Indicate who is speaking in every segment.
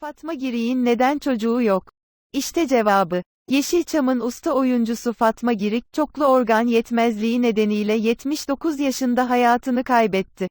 Speaker 1: Fatma Girik'in neden çocuğu yok? İşte cevabı. Yeşilçam'ın usta oyuncusu Fatma Girik, çoklu organ yetmezliği nedeniyle 79 yaşında hayatını kaybetti.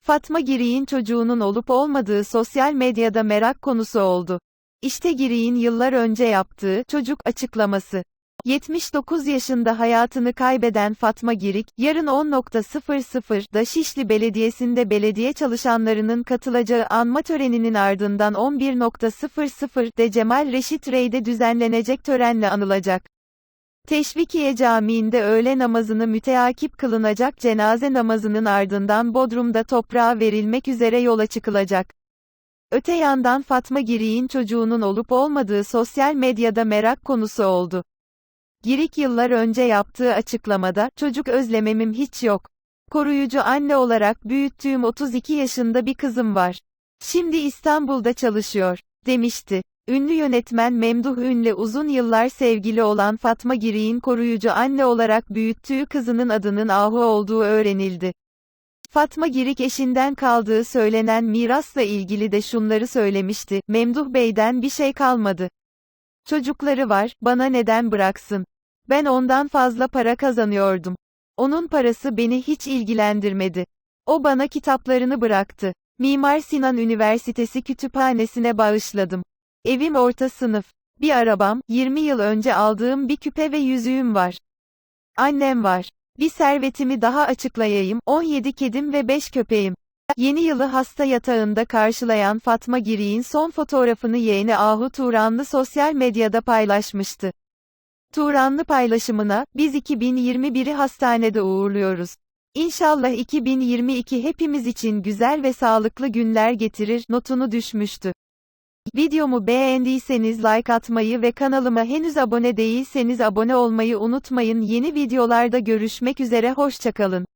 Speaker 1: Fatma Girik'in çocuğunun olup olmadığı sosyal medyada merak konusu oldu. İşte Girik'in yıllar önce yaptığı çocuk açıklaması. 79 yaşında hayatını kaybeden Fatma Girik, yarın 10.00'da Şişli Belediyesi'nde belediye çalışanlarının katılacağı anma töreninin ardından 11.00'de Cemal Reşit Rey'de düzenlenecek törenle anılacak. Teşvikiye Camii'nde öğle namazını müteakip kılınacak cenaze namazının ardından Bodrum'da toprağa verilmek üzere yola çıkılacak. Öte yandan Fatma Girik'in çocuğunun olup olmadığı sosyal medyada merak konusu oldu. Girik yıllar önce yaptığı açıklamada, çocuk özlememim hiç yok. Koruyucu anne olarak büyüttüğüm 32 yaşında bir kızım var. Şimdi İstanbul'da çalışıyor, demişti. Ünlü yönetmen Memduh Ünlü uzun yıllar sevgili olan Fatma Girik'in koruyucu anne olarak büyüttüğü kızının adının Ahu olduğu öğrenildi. Fatma Girik eşinden kaldığı söylenen mirasla ilgili de şunları söylemişti, Memduh Bey'den bir şey kalmadı. Çocukları var, bana neden bıraksın? Ben ondan fazla para kazanıyordum. Onun parası beni hiç ilgilendirmedi. O bana kitaplarını bıraktı. Mimar Sinan Üniversitesi kütüphanesine bağışladım. Evim orta sınıf. Bir arabam, 20 yıl önce aldığım bir küpe ve yüzüğüm var. Annem var. Bir servetimi daha açıklayayım, 17 kedim ve 5 köpeğim. Yeni yılı hasta yatağında karşılayan Fatma Girik'in son fotoğrafını yeğeni Ahu Turanlı sosyal medyada paylaşmıştı. Turanlı paylaşımına, biz 2021'i hastanede uğurluyoruz. İnşallah 2022 hepimiz için güzel ve sağlıklı günler getirir, notunu düşmüştü. Videomu beğendiyseniz like atmayı ve kanalıma henüz abone değilseniz abone olmayı unutmayın. Yeni videolarda görüşmek üzere hoşçakalın.